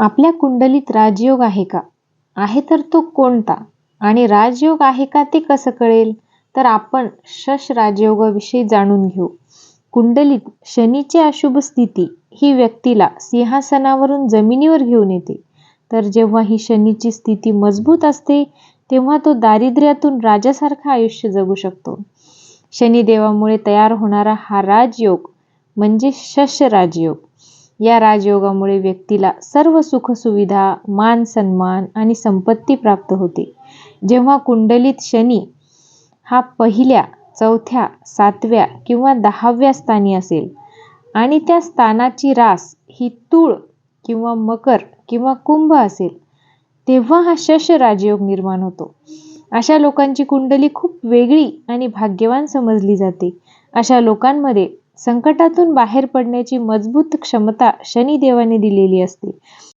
आपल्या कुंडलीत राजयोग आहे का? आहे तर तो कोणता? आणि राजयोग आहे का ते कसं कळेल? तर आपण शश राजयोगाविषयी जाणून घेऊ. कुंडलीत शनीची अशुभ स्थिती ही व्यक्तीला सिंहासनावरून जमिनीवर घेऊन येते. तर जेव्हा ही शनीची स्थिती मजबूत असते तेव्हा तो दारिद्र्यातून राजासारखं आयुष्य जगू शकतो. शनिदेवामुळे तयार होणारा हा राजयोग म्हणजे शश राजयोग. या राजयोगामुळे व्यक्तीला सर्व सुखसुविधा मान सन्मान आणि संपत्ती प्राप्त होते. जेव्हा कुंडलीत शनी हा पहिल्या चौथ्या सातव्या किंवा दहाव्या स्थानी असेल आणि त्या स्थानाची रास ही तूळ किंवा मकर किंवा कुंभ असेल तेव्हा हा शश राजयोग निर्माण होतो. अशा लोकांची कुंडली खूप वेगळी आणि भाग्यवान समजली जाते. अशा लोकांमध्ये संकटातून बाहेर पडण्याची मजबूत क्षमता शनिदेवाने दिलेली असते.